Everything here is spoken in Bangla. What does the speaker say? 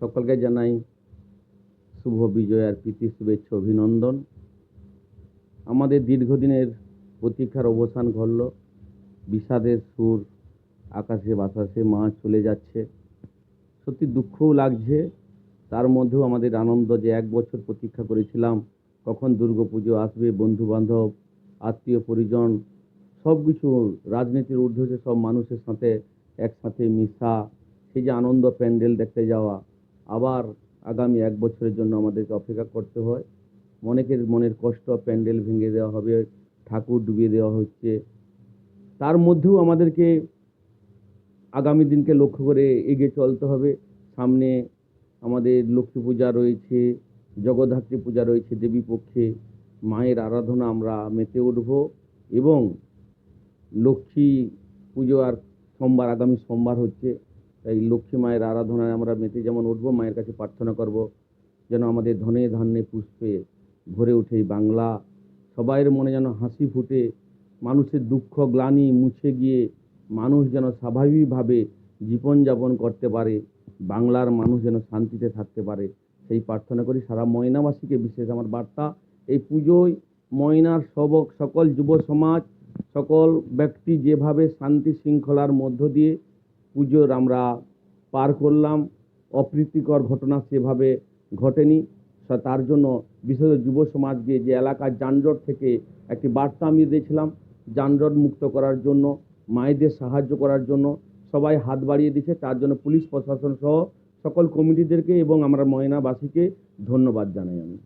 সকলকে জানাই শুভ বিজয় আর প্রীতি, শুভেচ্ছা, অভিনন্দন। আমাদের দীর্ঘদিনের প্রতীক্ষার অবসান ঘটল। বিষাদের সুর, আকাশে বাতাসে মা চলে যাচ্ছে। সত্যি দুঃখও লাগছে। তার মধ্যেও আমাদের আনন্দ যে এক বছর প্রতীক্ষা করেছিলাম। কখন দুর্গাপুজো আসবে বন্ধু বান্ধব আত্মীয়, পরিজন সব কিছু রাজনীতির ঊর্ধ্বে সব মানুষের সাথে একসাথে মিশা, সেই যে আনন্দ, প্যান্ডেল দেখতে যাওয়া আবার আগামী এক বছরের জন্য আমাদেরকে অপেক্ষা করতে হয়। অনেকের মনের কষ্ট প্যান্ডেল ভেঙে দেওয়া হবে, ঠাকুর ডুবিয়ে দেওয়া হচ্ছে। তার মধ্যেও আমাদেরকে আগামী দিনকে লক্ষ্য করে এগিয়ে চলতে হবে। সামনে আমাদের লক্ষ্মী পূজা রয়েছে, জগদ্ধাত্রী পূজা রয়েছে দেবী পক্ষে। মায়ের আরাধনা আমরা মেতে উঠব এবং লক্ষ্মী পুজো আর সোমবার, আগামী সোমবার হচ্ছে তাই লক্ষ্মী মায়ের আরাধনায় আমরা মেতে যেমন উঠব, মায়ের কাছে প্রার্থনা করব, যেন আমাদের ধনে ধান্যে পুষ্পে ভরে এই বাংলা। সবাইয়ের মনে যেন হাসি ফুটে, মানুষের দুঃখ, গ্লানি মুছে গিয়ে মানুষ যেন স্বাভাবিকভাবে জীবনযাপন করতে পারে, বাংলার মানুষ যেন শান্তিতে থাকতে পারে। সেই প্রার্থনা করি সারা ময়নাবাসীকে বিশেষ আমার বার্তা। এই পুজোয় ময়নার সবক, সকল যুব সমাজ, সকল ব্যক্তি যেভাবে শান্তি শৃঙ্খলার মধ্য দিয়ে পুজোর আমরা পার করলাম। অপ্রীতিকর ঘটনা সেভাবে ঘটেনি। তার জন্য বিশেষ যুব সমাজকে যে এলাকার যানজট থেকে একটি বার্তা আমি দিয়েছিলাম, যানজট মুক্ত করার জন্য, মায়েদের সাহায্য করার জন্য, সবাই হাত বাড়িয়ে দিয়েছে। তার জন্য পুলিশ, প্রশাসন সহ সকল কমিটিদেরকে এবং আমরা ময়নাবাসীকে ধন্যবাদ জানাই আমি।